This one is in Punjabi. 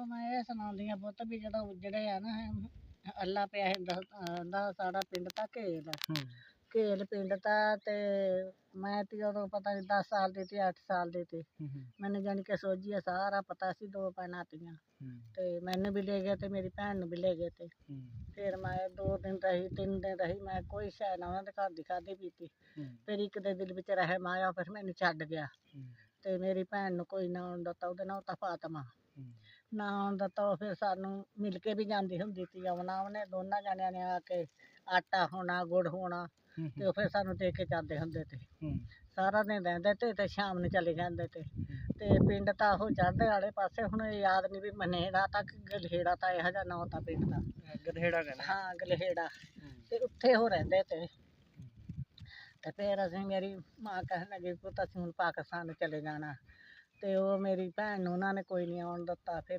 ਉਹ ਮੈਂ ਇਹ ਸੁਣਾਉਂਦੀ ਆ ਪੁੱਤ ਵੀ ਜਦੋਂ ਉਜੜੇ ਆ ਨਾ ਇਹ ਅੱਲਾ ਪਿਆ ਸੀ ਦਾ ਸਾਡਾ ਪਿੰਡ ਤਾਂ ਘੇਲ ਹੂੰ। ਘੇਲ ਪਿੰਡ ਤਾਂ ਤੇ ਮੈਂ ਤੇ ਉਦੋਂ ਪਤਾ ਨਹੀਂ 10 ਸਾਲ ਦੀ ਤੇ 8 ਸਾਲ ਦੀ ਤੇ। ਹੂੰ ਹੂੰ, ਮੈਨੂੰ ਜਾਣੀ ਕਿ ਸੋਝੀ ਆ ਸਾਰਾ ਪਤਾ ਸੀ ਦੋ ਭੈਣਾਂ ਤੀਆਂ। ਹੂੰ। ਤੇ ਮੈਨੂੰ ਵੀ ਲੈ ਗਏ ਤੇ ਮੇਰੀ ਭੈਣ ਨੂੰ ਵੀ ਲੈ ਗਏ ਤੇ। ਹੂੰ। ਫਿਰ ਮੈਂ ਦੋ ਦਿਨ ਰਹੀ ਤਿੰਨ ਦਿਨ ਰਹੀ ਮੈਂ ਕੋਈ ਸ਼ੈ ਨਾ ਉਹਨਾਂ ਦੇ ਘਰ ਦੀ ਖਾਧੀ ਪੀਤੀ। ਹੂੰ, ਫਿਰ ਇੱਕ ਦੇ ਦਿਲ ਵਿੱਚ ਰਹਿਮ ਆਇਆ ਫਿਰ ਮੈਨੂੰ ਛੱਡ ਗਿਆ। ਹੂੰ, ਤੇ ਮੇਰੀ ਭੈਣ ਨੂੰ ਕੋਈ ਨਾ ਆਉਣ ਦਿੱਤਾ ਉਹਦਾ ਨਾਂ ਤਾਂ ਫਾਤਮਾ। ਨਾ ਆਉਣ ਦਿੱਤਾ ਉਹ ਫਿਰ ਸਾਨੂੰ ਮਿਲ ਕੇ ਵੀ ਜਾਂਦੀ ਹੁੰਦੀ ਸੀ ਆਉਣਾ ਉਹਨੇ ਦੋਨਾਂ ਜਣਿਆਂ ਨੇ ਆ ਕੇ ਆਟਾ ਹੋਣਾ ਗੁੜ ਹੋਣਾ ਤੇ ਉਹ ਫਿਰ ਸਾਨੂੰ ਦੇ ਕੇ ਜਾਂਦੇ ਹੁੰਦੇ ਤੇ। ਸਾਰਾ ਦਿਨ ਰਹਿੰਦੇ ਤੇ ਤੇ ਸ਼ਾਮ ਨੂੰ ਚਲੇ ਜਾਂਦੇ ਤੇ। ਤੇ ਪਿੰਡ ਤਾਂ ਉਹ ਚੜ੍ਹਦੇ ਵਾਲੇ ਪਾਸੇ ਹੁਣ ਯਾਦ ਨਹੀਂ ਵੀ ਮਨੇੜਾ ਤੱਕ ਗਲਹੇੜਾ ਤਾਂ ਇਹੋ ਜਿਹਾ ਨਾਂ ਤਾਂ ਪਿੰਡ ਦਾ। ਗਧੇੜਾ ਕਹਿੰਦੇ। ਹਾਂ ਗਲਹੇੜਾ। ਤੇ ਉੱਥੇ ਉਹ ਰਹਿੰਦੇ ਤੇ। ਤੇ ਫਿਰ ਅਸੀਂ ਮੇਰੀ ਮਾਂ ਕਹਿਣ ਲੱਗੀ, ਪੁੱਤ, ਅਸੀਂ ਹੁਣ ਪਾਕਿਸਤਾਨ ਚਲੇ ਜਾਣਾ। ਤੇ ਉਹ ਮੇਰੀ ਭੈਣ ਨੂੰ ਉਹਨਾਂ ਨੇ ਕੋਈ ਨਹੀਂ ਆਉਣ ਦਿੱਤਾ। ਫਿਰ